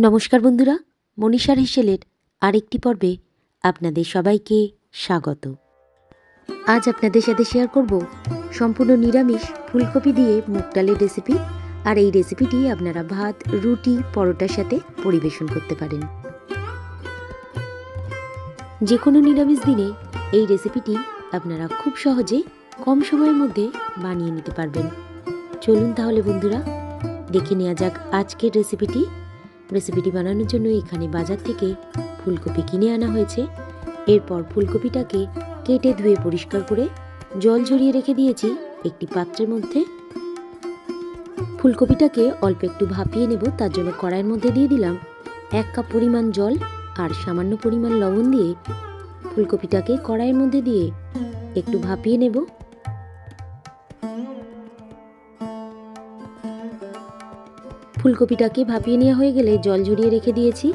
নমস্কার বন্ধুরা মনীষার হেসেলের আরেকটি পর্বে আপনাদের সবাইকে স্বাগত। আজ আপনাদের সাথে শেয়ার করব সম্পূর্ণ নিরামিষ ফুলকপি দিয়ে মুগ ডালের রেসিপি আর এই রেসিপিটি আপনারা ভাত, রুটি, পরোটার সাথে পরিবেশন করতে পারেন। যে কোনো নিরামিষ দিনে এই রেসিপিটি আপনারা খুব সহজে কম সময়ের মধ্যে বানিয়ে নিতে পারবেন। চলুন তাহলে বন্ধুরা, দেখে নেওয়া যাক আজকের রেসিপিটি রেসিপিটি বানানোর জন্য এখানে বাজার থেকে ফুলকপি কিনে আনা হয়েছে। এরপর ফুলকপিটাকে কেটে ধুয়ে পরিষ্কার করে জল ঝরিয়ে রেখে দিয়েছি একটি পাত্রের মধ্যে। ফুলকপিটাকে অল্প একটু ভাপিয়ে নেব, তার জন্য কড়াইয়ের মধ্যে দিয়ে দিলাম এক কাপ পরিমাণ জল আর সামান্য পরিমাণ লবণ দিয়ে ফুলকপিটাকে কড়াইয়ের মধ্যে দিয়ে একটু ভাপিয়ে নেব। ফুলকপিটাকে ভাপিয়ে নেওয়া হয়ে গেলে জল ঝরিয়ে রেখে দিয়েছি।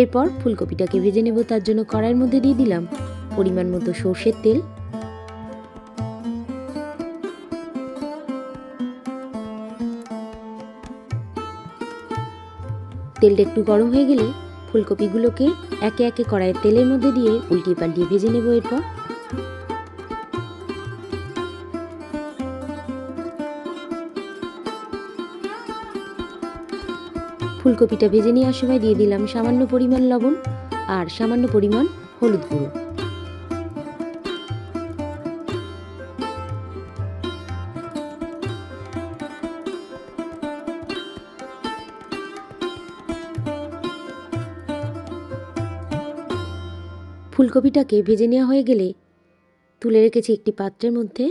এরপর ফুলকপিটাকে ভেজে নেব, তার জন্য কড়াইয়ের মধ্যে দিয়ে দিলাম পরিমাণ মতো সর্ষের তেল। তেলটা একটু গরম হয়ে গেলে ফুলকপিগুলোকে একে একে কড়াইয়ের তেলের মধ্যে দিয়ে উল্টিয়ে পাল্টিয়ে ভেজে নেব এরপর। ফুলকপিটা ভেজে নেওয়ার সময় দিয়ে দিলাম সামান্য পরিমাণ লবণ আর সামান্য পরিমাণ হলুদ গুঁড়ো। ফুলকপিটাকে ভেজে নেওয়া হয়ে গেলে তুলে রেখেছি একটি পাত্রের মধ্যে।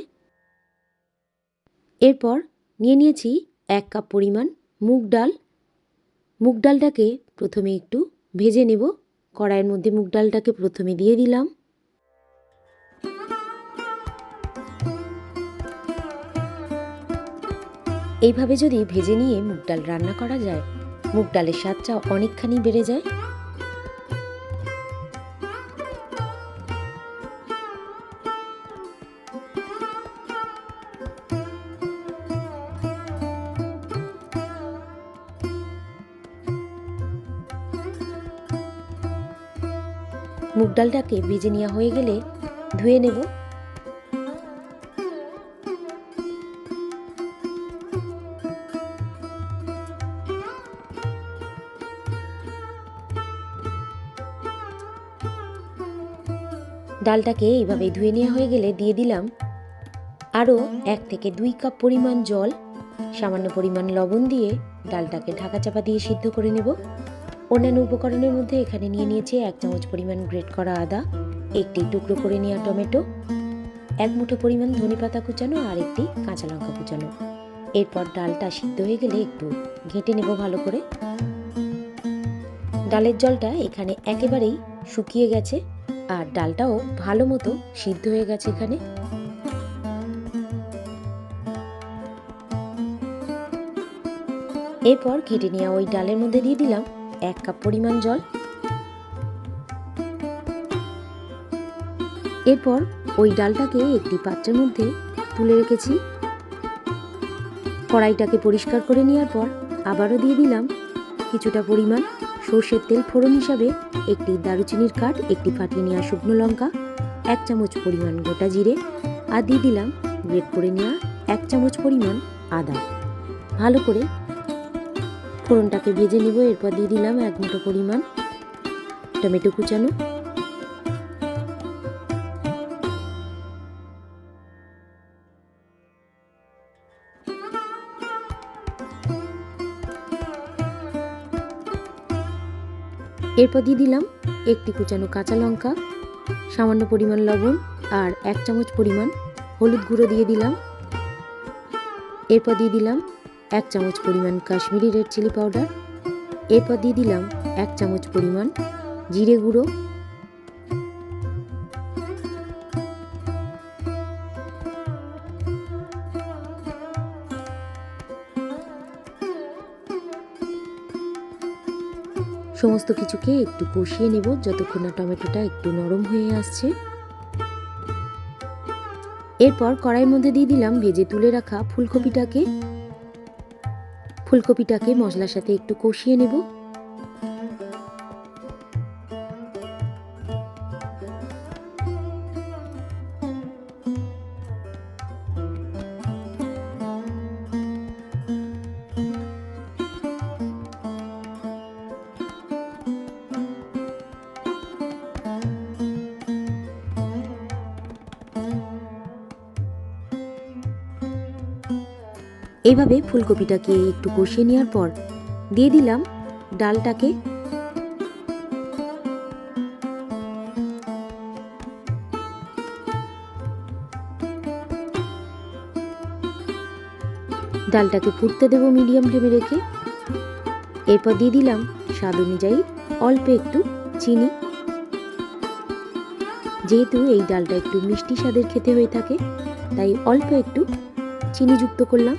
এরপর নিয়ে নিয়েছি এক কাপ পরিমাণ মুগ ডাল। মুগ ডালটাকে প্রথমে একটু ভেজে নেব। কড়াইয়ের মধ্যে মুগ ডালটাকে প্রথমে দিয়ে দিলাম। এইভাবে যদি ভেজে নিয়ে মুগ ডাল রান্না করা যায়, মুগ ডালের স্বাদটা অনেকখানি বেড়ে যায়। মুগ ডালটাকে ভেজে নেওয়া হয়ে গেলে ধুয়ে নেব। ডালটাকে এইভাবে ধুয়ে নেওয়া হয়ে গেলে দিয়ে দিলাম আরও এক থেকে দুই কাপ পরিমাণ জল, সামান্য পরিমাণ লবণ দিয়ে ডালটাকে ঢাকা চাপা দিয়ে সিদ্ধ করে নেব। অন্যান্য উপকরণের মধ্যে এখানে নিয়ে নিয়েছি এক চামচ পরিমাণ গ্রেট করা আদা, একটি টুকরো করে নেওয়া টমেটো, এক মুঠো পরিমাণ ধনে পাতা কুচানো আর একটি কাঁচা লঙ্কা কুচানো। এরপর ডালটা সিদ্ধ হয়ে গেলে একটু ঘেঁটে নেব ভালো করে। ডালের জলটা এখানে একেবারেই শুকিয়ে গেছে আর ডালটাও ভালো মতো সিদ্ধ হয়ে গেছে এখানে। এরপর ঘেটে নেওয়া ওই ডালের মধ্যে দিয়ে দিলাম এক কাপ পরিমাণ জল। এরপর ওই ডালটাকে একটি পাত্রের মধ্যে তুলে রেখেছি। কড়াইটাকে পরিষ্কার করে নেওয়ার পর আবারও দিয়ে দিলাম কিছুটা পরিমাণ সর্ষের তেল ফোড়ন হিসাবে, একটি দারুচিনির কাঠ, একটি ফাটিয়ে নেওয়া শুকনো লঙ্কা, এক চামচ পরিমাণ গোটা জিরে আর দিয়ে দিলাম গ্রেট করে নেওয়া এক চামচ পরিমাণ আদা। ভালো করে ফোড়নটাকে ভেজে নেব, এরপর দিয়ে দিলাম এক মুঠো পরিমাণ টমেটো কুচানো। এরপর দিয়ে দিলাম একটি কুচানো কাঁচা লঙ্কা, সামান্য পরিমাণ লবণ আর এক চামচ পরিমাণ হলুদ গুঁড়ো দিয়ে দিলাম। এরপর দিয়ে দিলাম এক চামচ পরিমাণ কাশ্মীরি রেড চিলি পাউডার। এরপর দিয়ে দিলাম এক চামচ পরিমাণ জিরে গুঁড়ো। সমস্ত কিছুকে একটু কষিয়ে নেব যতক্ষণ না টমেটোটা একটু নরম হয়ে আসছে। এরপর কড়াইয়ের মধ্যে দিয়ে দিলাম ভেজে তুলে রাখা ফুলকপিটাকে। ফুলকপিটাকে মশলার সাথে একটু কষিয়ে নেব। এইভাবে ফুলকপিটাকে একটু কষিয়ে নেওয়ার পর দিয়ে দিলাম ডালটাকে। ডালটাকে ফুটতে দেবো মিডিয়াম ফ্লেমে রেখে। এরপর দিয়ে দিলাম স্বাদ অনুযায়ী অল্প একটু চিনি। যেহেতু এই ডালটা একটু মিষ্টি স্বাদের খেতে হয়ে থাকে, তাই অল্প একটু চিনি যুক্ত করলাম।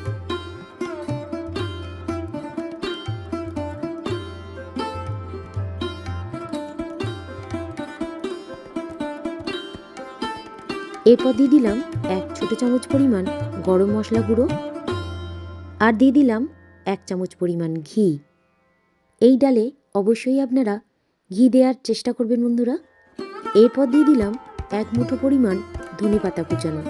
এরপর দিয়ে দিলাম এক ছোট চামচ পরিমাণ গরম মশলা গুঁড়ো। আর দিয়ে দিলাম এক চামচ পরিমাণ ঘি। এই ডালে অবশ্যই আপনারা ঘি দেওয়ার চেষ্টা করবেন বন্ধুরা। এরপর দিয়ে দিলাম এক মুঠো পরিমাণ ধনে পাতা কুচানো।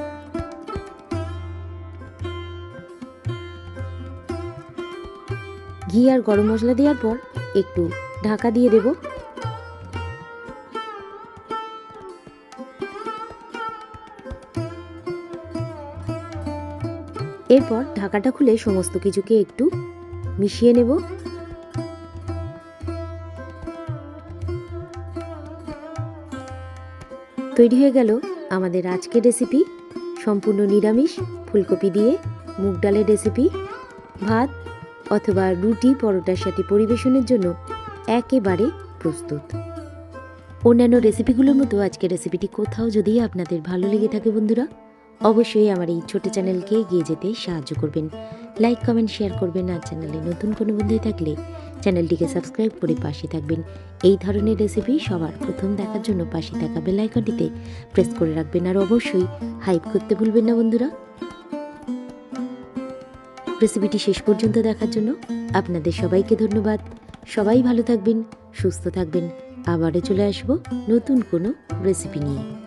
ঘি আর গরম মশলা দেওয়ার পর একটু ঢাকা দিয়ে দেব। এরপর ঢাকাটা খুলে সমস্ত কিছুকে একটু মিশিয়ে নেব। তৈরি হয়ে গেল আমাদের আজকের রেসিপি সম্পূর্ণ নিরামিষ, ফুলকপি দিয়ে মুগ ডালের রেসিপি ভাত অথবা রুটি পরোটার সাথে পরিবেশনের জন্য একেবারে প্রস্তুত। অন্যান্য রেসিপিগুলোর মতো আজকের রেসিপিটি কোথাও যদি আপনাদের ভালো লেগে থাকে বন্ধুরা অবশ্যই আমার এই ছোট চ্যানেলকে এগিয়ে যেতে সাহায্য করবেন। লাইক কমেন্ট শেয়ার করবেন আর চ্যানেলে নতুন কোনো বন্ধু থাকলে চ্যানেলটিকে সাবস্ক্রাইব করে পাশে থাকবেন। এই ধরনের রেসিপি সবার প্রথম দেখার জন্য পাশে থাকা বেল আইকনটিতে প্রেস করে রাখবেন আর অবশ্যই হাইপ করতে ভুলবেন না বন্ধুরা। রেসিপিটি শেষ পর্যন্ত দেখার জন্য আপনাদের সবাইকে ধন্যবাদ। সবাই ভালো থাকবেন, সুস্থ থাকবেন। আবারও চলে আসব নতুন কোনো রেসিপি নিয়ে।